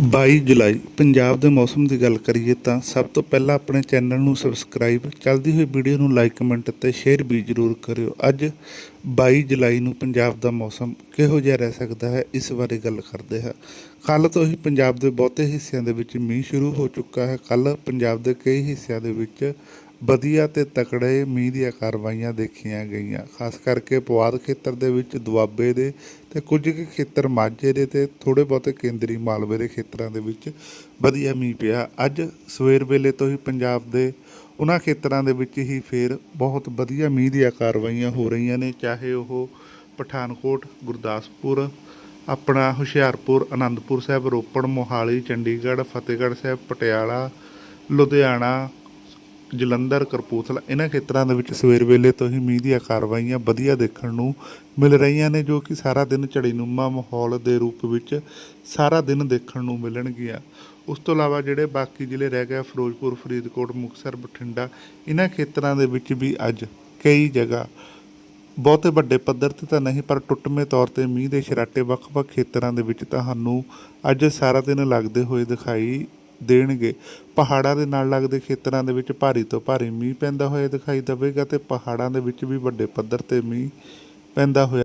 22 ਜੁਲਾਈ, ਪੰਜਾਬ ਦੇ ਮੌਸਮ ਦੀ ਗੱਲ ਕਰੀਏ ਤਾਂ ਸਭ ਤੋਂ ਪਹਿਲਾਂ ਆਪਣੇ ਚੈਨਲ ਨੂੰ ਸਬਸਕ੍ਰਾਈਬ, ਚੱਲਦੀ ਹੋਈ ਵੀਡੀਓ ਨੂੰ ਲਾਈਕ, ਕਮੈਂਟ ਅਤੇ ਸ਼ੇਅਰ ਵੀ ਜ਼ਰੂਰ ਕਰਿਓ। ਅੱਜ 22 ਜੁਲਾਈ ਨੂੰ ਪੰਜਾਬ ਦਾ ਮੌਸਮ ਕਿਹੋ ਜਿਹਾ ਰਹਿ ਸਕਦਾ ਹੈ, ਇਸ ਬਾਰੇ ਗੱਲ ਕਰਦੇ ਹਾਂ। ਕੱਲ ਤੋਂ ਹੀ ਪੰਜਾਬ ਦੇ ਬਹੁਤੇ ਹਿੱਸਿਆਂ ਦੇ ਵਿੱਚ ਮੀਂਹ ਸ਼ੁਰੂ ਹੋ ਚੁੱਕਾ ਹੈ। ਕੱਲ ਪੰਜਾਬ ਦੇ ਕਈ ਹਿੱਸਿਆਂ ਦੇ ਵਿੱਚ ਵਧੀਆ ਤੇ ਤਕੜੇ ਮੀਂਹ ਦੀਆਂ ਕਾਰਵਾਈਆਂ ਦੇਖੀਆਂ ਗਈਆਂ। ਖਾਸ ਕਰਕੇ ਪੁਆਧ ਖੇਤਰ ਦੇ ਵਿੱਚ ਦੁਆਬੇ ਦੇ ਤੇ ਕੁਝ ਕੁ ਖੇਤਰ ਮਾਝੇ ਦੇ ਤੇ ਥੋੜੇ ਬਹੁਤੇ ਕੇਂਦਰੀ ਮਾਲਵੇ ਦੇ ਖੇਤਰਾਂ ਦੇ ਵਿੱਚ ਵਧੀਆ ਮੀਂਹ ਪਿਆ। ਅੱਜ ਸਵੇਰ ਵੇਲੇ ਤੋਂ ਹੀ ਪੰਜਾਬ ਦੇ ਉਹਨਾਂ ਖੇਤਰਾਂ ਦੇ ਵਿੱਚ ਹੀ ਫੇਰ ਬਹੁਤ ਵਧੀਆ ਮੀਂਹ ਦੀਆਂ ਕਾਰਵਾਈਆਂ ਹੋ ਰਹੀਆਂ ਨੇ, ਚਾਹੇ ਉਹ ਪਠਾਨਕੋਟ, ਗੁਰਦਾਸਪੁਰ, ਆਪਣਾ ਹੁਸ਼ਿਆਰਪੁਰ ਆਨੰਦਪੁਰ ਸਾਹਿਬ, ਰੋਪੜ, ਮੋਹਾਲੀ, ਚੰਡੀਗੜ੍ਹ, ਫਤਿਹਗੜ੍ਹ ਸਾਹਿਬ, ਪਟਿਆਲਾ, ਲੁਧਿਆਣਾ ਜਲੰਧਰ ਕਰਪੂਥਲਾ ਇਹਨਾਂ ਖੇਤਰਾਂ ਦੇ ਵਿੱਚ ਸਵੇਰ ਵੇਲੇ ਤੋਂ ਹੀ ਮੀਂਹ ਦੀਆਂ ਕਾਰਵਾਈਆਂ ਵਧੀਆ ਦੇਖਣ ਨੂੰ ਮਿਲ ਰਹੀਆਂ ਨੇ, ਜੋ ਕਿ ਸਾਰਾ ਦਿਨ ਝੜੀਨੁਮਾ ਮਾਹੌਲ ਦੇ ਰੂਪ ਵਿੱਚ ਸਾਰਾ ਦਿਨ ਦੇਖਣ ਨੂੰ ਮਿਲਣਗੀਆਂ। ਉਸ ਤੋਂ ਇਲਾਵਾ ਜਿਹੜੇ ਬਾਕੀ ਜ਼ਿਲ੍ਹੇ ਰਹਿ ਗਏ, ਫਿਰੋਜ਼ਪੁਰ, ਫਰੀਦਕੋਟ, ਮੁਕਤਸਰ, ਬਠਿੰਡਾ, ਇਹਨਾਂ ਖੇਤਰਾਂ ਦੇ ਵਿੱਚ ਵੀ ਅੱਜ ਕਈ ਜਗ੍ਹਾ ਬਹੁਤੇ ਵੱਡੇ ਪੱਧਰ ਤੇ ਤਾਂ ਨਹੀਂ, ਪਰ ਟੁੱਟਵੇਂ ਤੌਰ ਤੇ ਮੀਂਹ ਦੇ ਛਰਾਟੇ ਵੱਖ-ਵੱਖ ਖੇਤਰਾਂ ਦੇ ਵਿੱਚ ਤੁਹਾਨੂੰ ਅੱਜ ਸਾਰਾ ਦਿਨ ਲੱਗਦੇ ਹੋਏ ਦਿਖਾਈ ਦੇਣਗੇ। ਪਹਾੜਾਂ ਦੇ ਨਾਲ ਲੱਗਦੇ ਖੇਤਰਾਂ ਦੇ ਵਿੱਚ ਭਾਰੀ ਤੋਂ ਭਾਰੀ ਮੀਂਹ ਪੈਂਦਾ ਹੋਇਆ ਦਿਖਾਈ ਦੇਵੇਗਾ ਤੇ ਪਹਾੜਾਂ ਦੇ ਵਿੱਚ ਵੀ ਵੱਡੇ ਪੱਧਰ ਤੇ ਮੀਂਹ ਪੈਂਦਾ ਹੋਇਆ